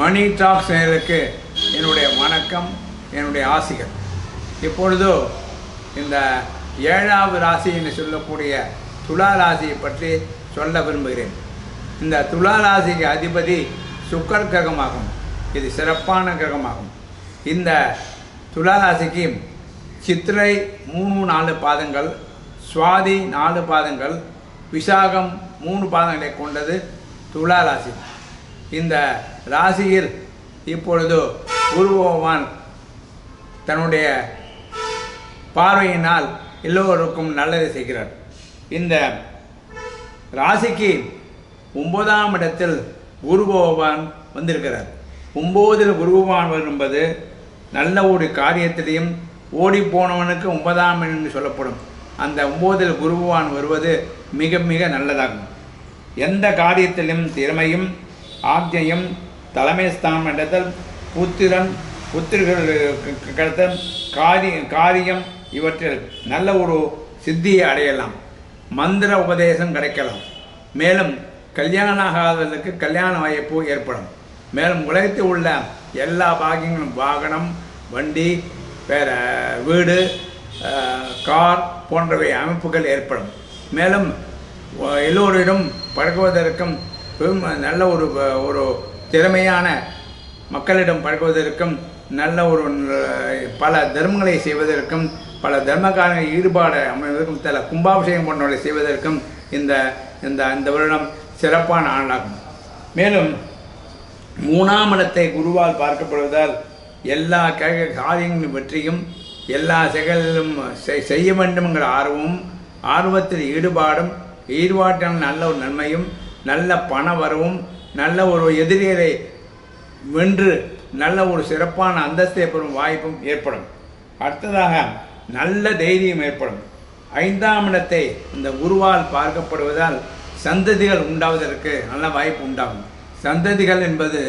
மணி talk செயலுக்கு என்னுடைய வணக்கம் என்னுடைய ஆசிகள். இப்பொழுதோ இந்த ஏழாவது ராசி என்று சொல்லக்கூடிய துலா ராசியை பற்றி சொல்ல விரும்புகிறேன். இந்த துலா ராசிக்கு அதிபதி சுக்கர் கிரகமாகும். இது சிறப்பான கிரகமாகும். இந்த துலா ராசிக்கு சித்திரை மூணு நாலு பாதங்கள் சுவாதி நாலு பாதங்கள் விசாகம் மூணு பாதங்களை கொண்டது துலா ராசி. இந்த ராசியில் இப்பொழுது குருபகவான் தன்னுடைய பார்வையினால் எல்லோருக்கும் நல்லதை செய்கிறார். இந்த ராசிக்கு ஒன்பதாம் இடத்தில் குரு பகவான் வந்திருக்கிறார். ஒம்போதில் குரு பகவான் என்பது நல்ல ஒரு காரியத்திலையும் ஓடி போனவனுக்கு ஒன்பதாம் என்று சொல்லப்படும். அந்த ஒம்போதில் குரு பகவான் வருவது மிக மிக நல்லதாகும். எந்த காரியத்திலும் திறமையும் ஆக்ஞையும் தலைமை ஸ்தானம் இடத்தில் புத்திரன் புத்திரர்கள் கடத்தல் காரிய காரியம் இவற்றில் நல்ல ஒரு சித்தியை அடையலாம். மந்திர உபதேசம் கிடைக்கலாம். மேலும் கல்யாணம் ஆகாதவர்களுக்கு கல்யாண வாய்ப்பு ஏற்படும். மேலும் உலகத்தில் உள்ள எல்லா பாகியங்களும் வாகனம் வண்டி வேற வீடு கார் போன்றவை அமைப்புகள் ஏற்படும். மேலும் எல்லோரிடம் பழகுவதற்கும் நல்ல ஒரு ஒரு திறமையான மக்களிடம் பழகுவதற்கும் நல்ல ஒரு பல தர்மங்களை செய்வதற்கும் பல தர்மக்காரங்களை ஈடுபாடு அமைவதற்கும் சில கும்பாபிஷேகம் போன்றவர்களை செய்வதற்கும் இந்த இந்த இந்த வருடம் சிறப்பான ஆண்டாகும் மேலும் மூணாம் இடத்தை குருவால் பார்க்கப்படுவதால் எல்லா கழக காரியங்களும் வெற்றியும் எல்லா செயலிலும் செய்- செய்ய வேண்டும்ங்கிற ஆர்வமும் ஆர்வத்தில் ஈடுபாடும் ஈடுபாட்டான நல்ல ஒரு நன்மையும் நல்ல பண வரவும் நல்ல ஒரு எதிரிகளை வென்று நல்ல ஒரு சிறப்பான அந்தஸ்தை பெறும் வாய்ப்பும் ஏற்படும். அடுத்ததாக நல்ல தைரியம் ஏற்படும். ஐந்தாம் இடத்தை இந்த குருவால் பார்க்கப்படுவதால் சந்ததிகள் உண்டாவதற்கு நல்ல வாய்ப்பு உண்டாகும். சந்ததிகள் என்பது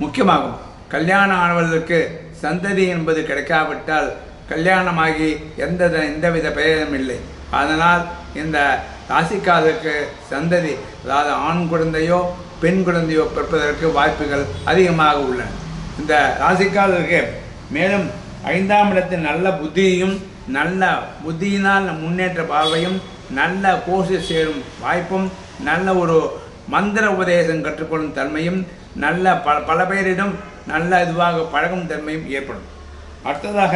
முக்கியமாகும். கல்யாணம் ஆனவர்களுக்கு சந்ததி என்பது கிடைக்காவிட்டால் கல்யாணமாகி எந்த எந்தவித பிரயோஜனம் இல்லை. அதனால் இந்த ராசிக்காரருக்கு சந்ததி அதாவது ஆண் குழந்தையோ பெண் குழந்தையோ பிறப்பதற்கு வாய்ப்புகள் அதிகமாக உள்ளன. இந்த ராசிக்காரருக்கு மேலும் ஐந்தாம் இடத்தில் நல்ல புத்தியையும் நல்ல புத்தியினால் முன்னேற்ற பார்வையும் நல்ல கோஷி சேரும் வாய்ப்பும் நல்ல ஒரு மந்திர உபதேசம் கற்றுக்கொள்ளும் தன்மையும் நல்ல பல பல பேரிடம் நல்ல இதுவாக பழகும் தன்மையும் ஏற்படும். அடுத்ததாக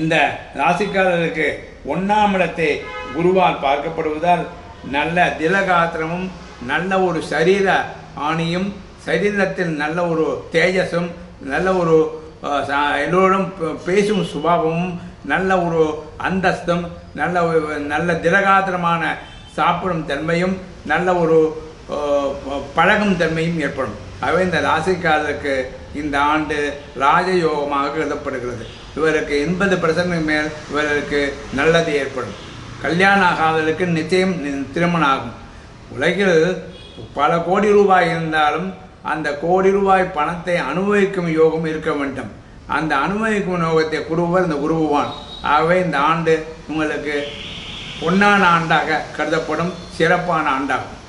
இந்த ராசிக்காரருக்கு ஒன்றாம் இடத்தை குருவால் பார்க்கப்படுவதால் நல்ல திலகாத்திரமும் நல்ல ஒரு சரீர ஆணியும் சரீரத்தில் நல்ல ஒரு தேஜஸும் நல்ல ஒரு எல்லோரும் பேசும் சுபாவமும் நல்ல ஒரு அந்தஸ்தும் நல்ல ஒரு நல்ல திலகாத்திரமான சாப்பிடும் தன்மையும் நல்ல ஒரு பழகும் தன்மையும் ஏற்படும். அவை இந்த ராசிக்காரருக்கு இந்த ஆண்டு ராஜயோகமாக கருதப்படுகிறது. இவருக்கு எண்பது பர்சன்ட் மேல் இவருக்கு நல்லது ஏற்படும். கல்யாணம் ஆகாதவர்களுக்கு நிச்சயம் நி- திருமணம் ஆகும் உலகில் பல கோடி ரூபாய் இருந்தாலும் அந்த கோடி ரூபாய் பணத்தை அனுபவிக்கும் யோகம் இருக்க வேண்டும். அந்த அனுபவிக்கும் யோகத்தை குருவர் இந்த குருவான் ஆகவே இந்த ஆண்டு உங்களுக்கு பொன்னான ஆண்டாக கருதப்படும் சிறப்பான ஆண்டாகும்.